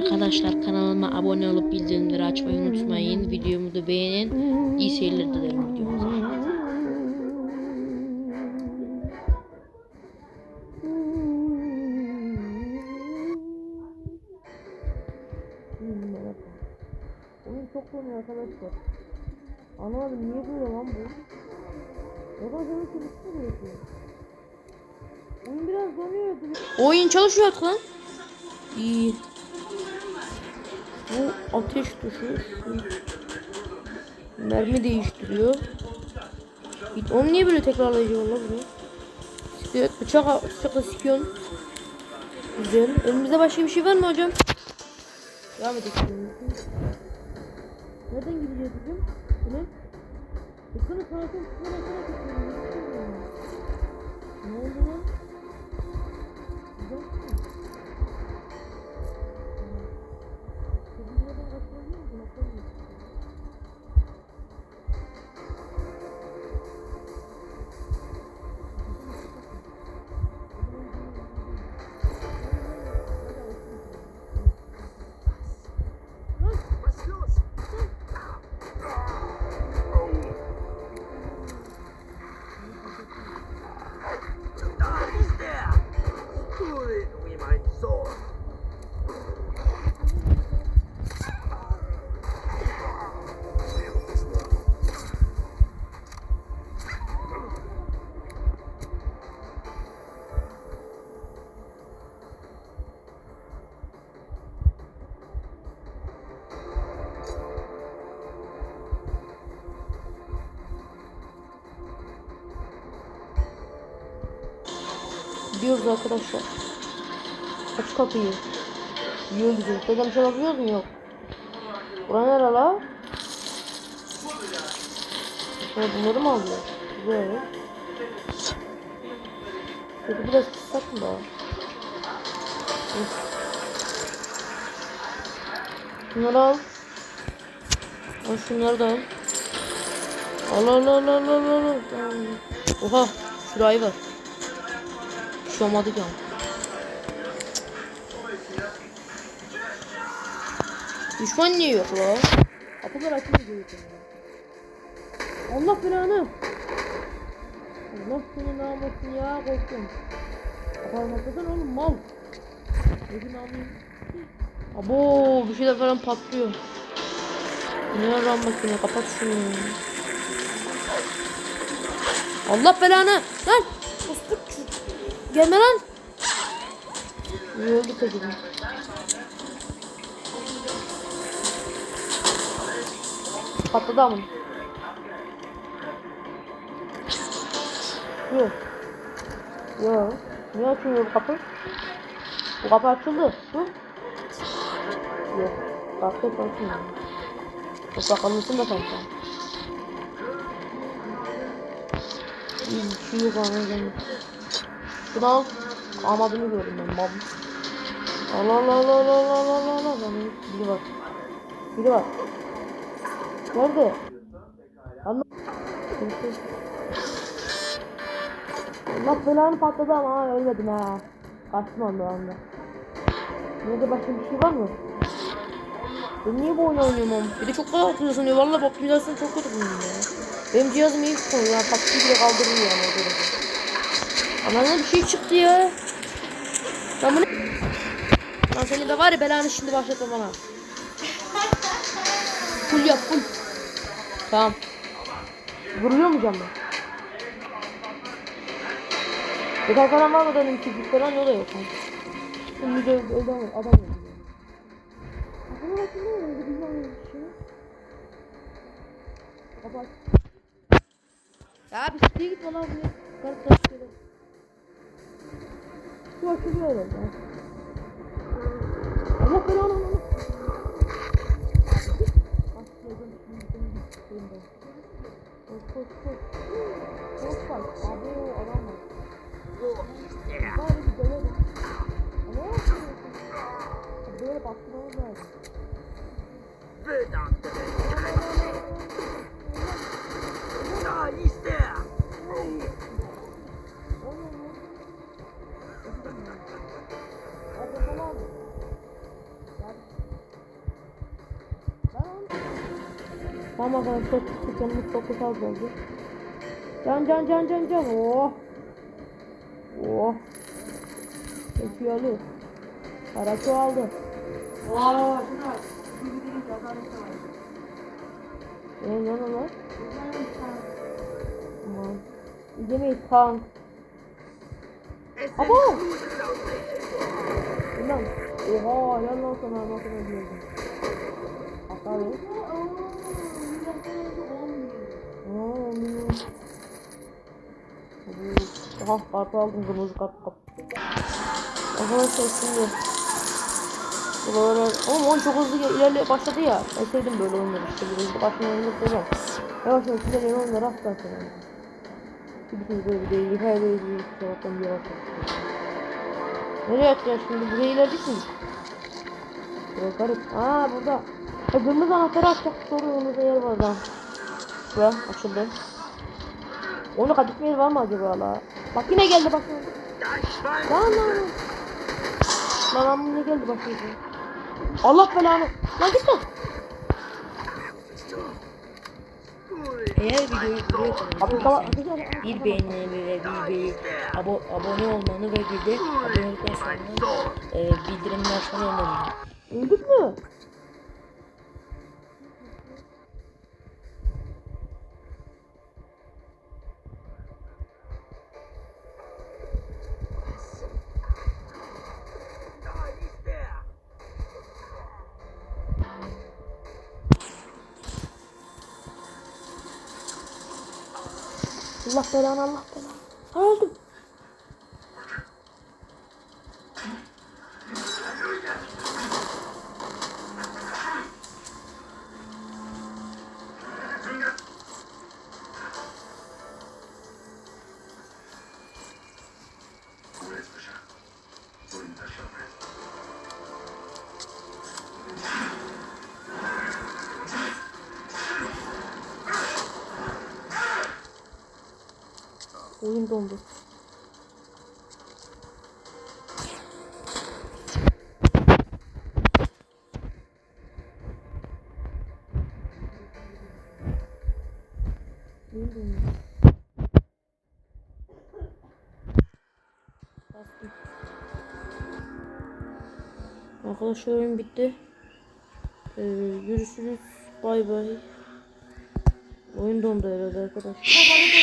Arkadaşlar kanalıma abone olup bildirimleri açmayı unutmayın. Videomu da beğenin. İyi seyirler dilerim videomuza. Oyun çok donuyor arkadaşlar. Anlamadım niye böyle lan bu? Neden böyle çalıştırıyor ki? Oyun biraz donuyor. Oyun çalışıyor lan. İyi. Bu ateş tuşu. şu. Mermi değiştiriyor. Onu niye böyle tekrarlayıcı valla bunu? Evet bıçak bıçakla sikiyorsun. Güzel. Önümüzde başka bir şey var mı hocam? Devam edelim. Nereden gideceğiz bugün? Bu ne? Yukarı tarafın üstüne yukarı Gidiyoruz arkadaşlar. Aç kapıyı. Yiyor bizi. Buradan bir şey bakıyoruz mu? Yok. Bura nere la? Şöyle bunları mı alıyor? Güzel. Peki biraz kıssak mı daha? Of. Şunları al. Al şunları da. Al al al al al al. al. Oha. Şurayı var. Şey olmadı ki. Düşman niye yok la? Kapılar açılıyor diyor. Allah belanı. Allah seni namusun ya korktum. Kapatmasın oğlum mal. Gözünü alayım. Abo bir şeyler falan patlıyor. Ne lan makine kapat şunu. Allah belanı lan. Gelme lan. Oldu kızım. Patladı amın. Yok. Yok. Niye açılmıyor bu kapı? Bu kapı açıldı. Hı? Yok. Başka çalışmıyor. Toprak alınsın da sanki. İyi bir şey yok. Şuradan amadını gördüm ben mam. Allah Allah Allah Allah Allah Allah Allah biri var. Biri var. Nerede? Anla. Allah belanı patladı ama ha ölmedim ha. Kaçtım anda anda. Burada başka bir şey var mı? Ben niye bu oyunu oynuyorum oğlum? Bir de çok kolay atıyor sanıyor. Valla PUBG çok kötü oynuyor ya. Benim cihazım iyi tutuyor ya. PUBG bile kaldırmıyor yani. Ama ne bir şey çıktı ya. Ben bunu... Lan senin de var ya belanı şimdi başlatma bana. Full yap full. Tamam. Vuruyor mu canım? Yeter falan var mı benim çiftlik falan o da yok. Şimdi de öyle adam adam öldü. Kapılar açılıyor. Öyle bir şey şey. Kapat. Ya bir gitme lan buraya. Garip garip şeyler. Açılıyor herhalde. Allah belanı Allah. Başladım şimdi gittiğimde. Koş koş. Abi o adam var. Tamam arkadaşlar canımız çok güzel oldu. Can can can can can. Oh. Oh. Eşyalı. Para çoğaldı. Adam var. Ee, ne lan lan? Tamam. İzlemeyiz. Es Abo! Lan. Oha yan lan sana nasıl öldürdün. Hatta yok. Aha kartı aldım kırmızı kart kap. Arkadaşlar şimdi. Buralara... Oğlum oyun çok hızlı ilerle başladı ya. Ben sevdim böyle oyunları işte. Bir hızlı başlayan oyunları seviyorum. Yavaş yavaş ilerleyen oyunları asla sevmem. Şimdi böyle bir değil. Her böyle bir sabahtan bir yavaş yavaş. Nereye atacağız şimdi? Buraya ilerledik mi? Buraya garip. Aa burada. Ha, kırmızı anahtarı açacak. Soru önümüzde yer var lan. Bura açıldı. Onu yeri var mı acaba la? Bak yine geldi bak. Lan lan lan. Lan lan yine geldi bak. yine. Allah belanı. Lan git lan. Eğer videoyu izlediyseniz bir beğeni ve bir, bir abo, abone olmanı ve bir de abone olduktan sonra e, bildirimleri açmayı unutmayın. Öldük mü? Allah belanı Allah belanı. Ne oldu? Oyun dondu. Oyun dondu. Arkadaşlar oyun bitti. Ee, görüşürüz. Bay bay. Oyun dondu herhalde arkadaşlar.